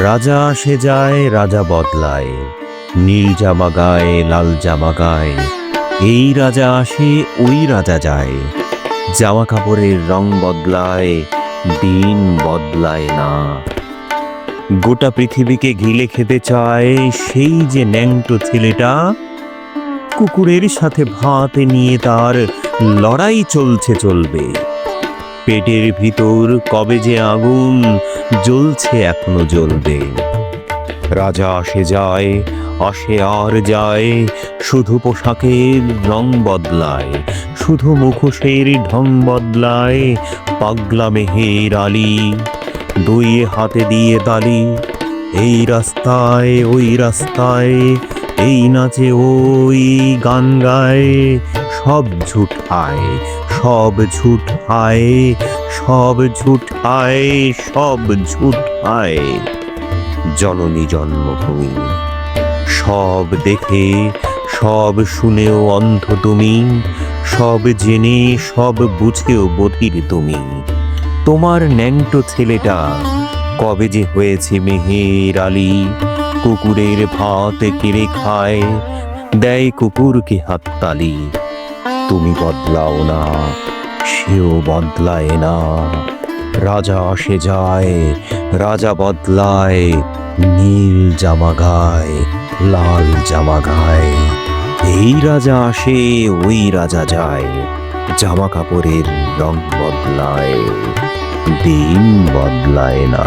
রাজা আসে যায়, রাজা বদলায়। নীল জামা গায়ে, লাল জামা গায়ে। এই রাজা আসে, ওই রাজা যায়। জামা কাপড়ের রং বদলায়, দিন বদলায় না। গোটা পৃথিবীকে ঘিলে খেতে চায় সেই যে ন্যাংটো ছেলেটা। কুকুরের সাথে ভাত নিয়ে তার লড়াই চলছে চলবে। পেটের ভিতর কবে যে আগুন জ্বলছে এখনও জ্বলবে। রাজা আসে যায়, আসে আর যায়, শুধু পোশাকের রং বদলায়, শুধু মুখোশের ঢং বদলায়, পাগলা মেহের আলি, দুই হাতে দিয়ে তালি, এই রাস্তায়, ওই রাস্তায়, এই নাচে ওই গান গায়, সব ঝুঠায় সব ঝুঠায় সব ঝুঠায় সব ঝুঠায় জননী জন্মভূমি, সব দেখে, সব শুনেও অন্ধ তুমি, সব জেনে, সব বুঝেও বধির তুমি। তোমার ন্যাংটো ছেলেটা কবে যে হয়েছে মেহের আলী, কুকুরের ভাত কেড়ে খায় দেয় কুকুরকে হাততালি। তুমি বদলাও না, সেও বদলায় না। রাজা আসে যায়, রাজা বদলায়, নীল জামা গায়, লাল জামা গায়। এই রাজা আসে, ওই রাজা যায়, জামা কাপড়ের রং বদলায়, দিন বদলায় না।